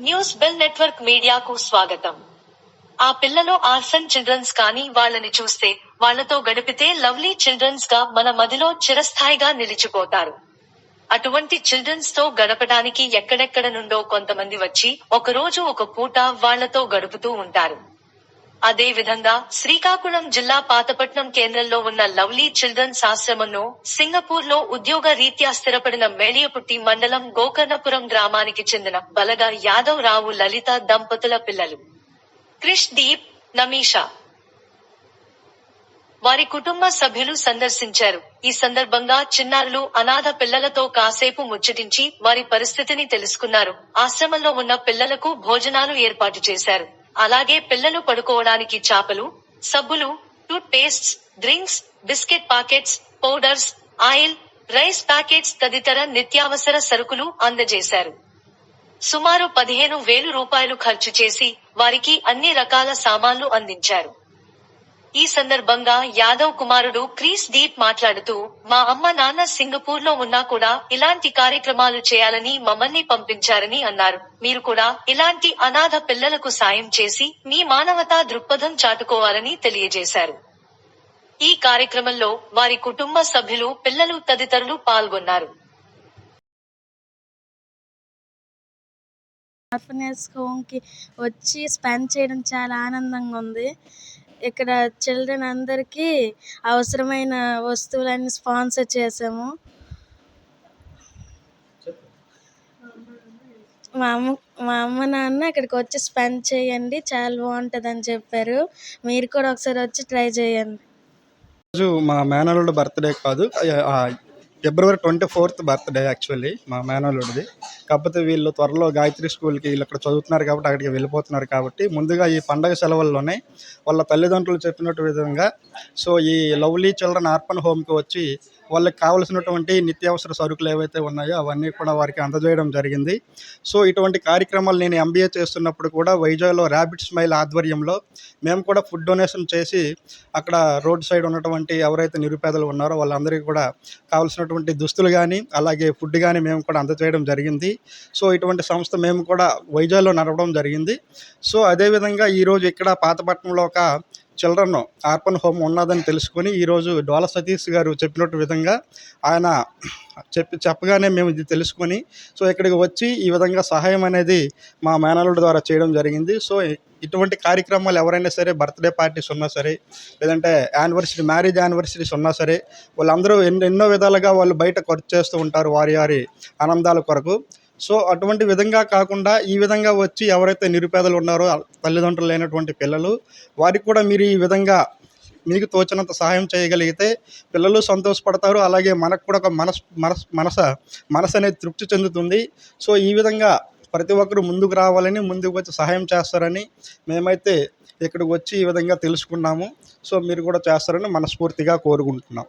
News bell network మీడియాకు స్వాగతం. ఆ పిల్లలు ఆర్ఫన్ చిల్డ్రన్స్ కానీ వాళ్ళని చూస్తే వాళ్ళతో గడిపితే లవ్లీ చిల్డ్రన్స్గా మన మదిలో చిరస్థాయిగా నిలిచిపోతారు. అటువంటి చిల్డ్రన్స్తో గడపడానికి ఎక్కడెక్కడ నుండో కొంతమంది వచ్చి ఒకరోజు ఒక పూట వాళ్ళతో గడుపుతూ ఉంటారు. అదే విధంగా శ్రీకాకుళం జిల్లా పాతపట్నం కేంద్రంలో ఉన్న లవ్లీ చిల్డ్రన్స్ ఆశ్రమంను సింగపూర్లో ఉద్యోగ రీత్యా స్థిరపడిన మేలియపుట్టి మండలం గోకర్ణపురం గ్రామానికి చెందిన బలగా యాదవ్ రావు లలిత దంపతుల పిల్లలు. క్రిష్ దీప్ నమీషా. వారి కుటుంబ సభ్యులు సందర్శించారు. ఈ సందర్భంగా చిన్నారులు అనాథ పిల్లలతో కాసేపు ముచ్చటించి వారి పరిస్థితిని తెలుసుకున్నారు. ఆశ్రమంలో ఉన్న పిల్లలకు భోజనాలు ఏర్పాటు చేశారు. అలాగే పిల్లలు పడుకోవడానికి చాపలు సబ్బులు toothpastes drinks biscuit packets powders oil rice packets తదితర నిత్యావసర సరుకులు అందజేశారు. సుమారు పదిహేను వేలు రూపాయలు ఖర్చు చేసి వారికి అన్ని రకాల సామాన్లు అందించారు. ఈ సందర్భంగా యాదవ్ కుమారుడు క్రీస్ దీప్ మాట్లాడుతూ మా అమ్మ నాన్న సింగపూర్లో ఉన్నా కూడా ఇలాంటి కార్యక్రమాలు చేయాలని మమ్మల్ని పంపించారని అన్నారు. మీరు కూడా ఇలాంటి అనాథ పిల్లలకు సాయం చేసి మీ మానవతా దృక్పథం చాటుకోవాలని తెలియజేశారు. ఈ కార్యక్రమంలో వారి కుటుంబ సభ్యులు పిల్లలు తదితరులు పాల్గొన్నారు. ఆర్ఫనేజ్ హోమ్కి వచ్చి స్పెండ్ చేయడం చాలా ఆనందంగా ఉంది. ఇక్కడ చిల్డ్రన్ అందరికీ అవసరమైన వస్తువులన్నీ స్పాన్సర్ చేసాము మా అమ్మ మా అమ్మ నాన్న ఇక్కడికి వచ్చి స్పెండ్ చేయండి చాలా బాగుంటుంది అని చెప్పారు. మీరు కూడా ఒకసారి వచ్చి ట్రై చేయండి. రోజు మా మేనల్లుడు బర్త్డే కాదు February twenty fourth birthday actually మా మేనల్లుడిది. కాకపోతే వీళ్ళు త్వరలో గాయత్రి స్కూల్కి వీళ్ళు ఇక్కడ చదువుతున్నారు కాబట్టి అక్కడికి వెళ్ళిపోతున్నారు కాబట్టి ముందుగా ఈ పండగ సెలవుల్లోనే వాళ్ళ తల్లిదండ్రులు చెప్పినట్టు విధంగా సో ఈ లవ్లీ చిల్డ్రన్ ఆర్పన్ హోమ్కి వచ్చి వాళ్ళకి కావలసినటువంటి నిత్యావసర సరుకులు ఏవైతే ఉన్నాయో అవన్నీ కూడా వారికి అందజేయడం జరిగింది. సో ఇటువంటి కార్యక్రమాలు నేను ఎంబీఏ చేస్తున్నప్పుడు కూడా వైజాగ్లో ర్యాబిట్ స్మైల్ ఆధ్వర్యంలో మేము కూడా ఫుడ్ డొనేషన్ చేసి అక్కడ రోడ్ సైడ్ ఉన్నటువంటి ఎవరైతే నిరుపేదలు ఉన్నారో వాళ్ళందరికీ కూడా కావలసిన ఉన్నటువంటి దుస్తులు కానీ అలాగే ఫుడ్ కానీ మేము కూడా అందచేయడం జరిగింది. సో ఇటువంటి సంస్థ మేము కూడా వైజాగ్లో నడవడం జరిగింది. సో అదేవిధంగా ఈరోజు ఇక్కడ పాతపట్నంలో ఒక చిల్డ్రన్ ఆర్పన్ హోమ్ ఉన్నదని తెలుసుకొని ఈరోజు డోల సతీష్ గారు చెప్పినట్టు విధంగా ఆయన చెప్పి చెప్పగానే మేము ఇది తెలుసుకొని సో ఇక్కడికి వచ్చి ఈ విధంగా సహాయం అనేది మా మేనల్లుడి ద్వారా చేయడం జరిగింది. సో ఇటువంటి కార్యక్రమాలు ఎవరైనా సరే బర్త్డే పార్టీస్ ఉన్నా సరే లేదంటే యానివర్సరీ మ్యారేజ్ యానివర్సరీస్ ఉన్నా సరే వాళ్ళందరూ ఎన్నో ఎన్నో విధాలుగా వాళ్ళు బయట ఖర్చు చేస్తూ ఉంటారు వారి వారి ఆనందాల కొరకు. సో అటువంటి విధంగా కాకుండా ఈ విధంగా వచ్చి ఎవరైతే నిరుపేదలు ఉన్నారో తల్లిదండ్రులు లేనటువంటి పిల్లలు వారికి కూడా మీరు ఈ విధంగా మీకు తోచినంత సహాయం చేయగలిగితే పిల్లలు సంతోషపడతారు. అలాగే మనకు కూడా ఒక మనస్ మనస్ మనస మనసు అనేది తృప్తి చెందుతుంది. సో ఈ విధంగా ప్రతి ఒక్కరు ముందుకు రావాలని ముందుకు వచ్చి సహాయం చేస్తారని మేమైతే ఇక్కడికి వచ్చి ఈ విధంగా తెలుసుకున్నాము. సో మీరు కూడా చేస్తారని మనస్ఫూర్తిగా కోరుకుంటున్నాం.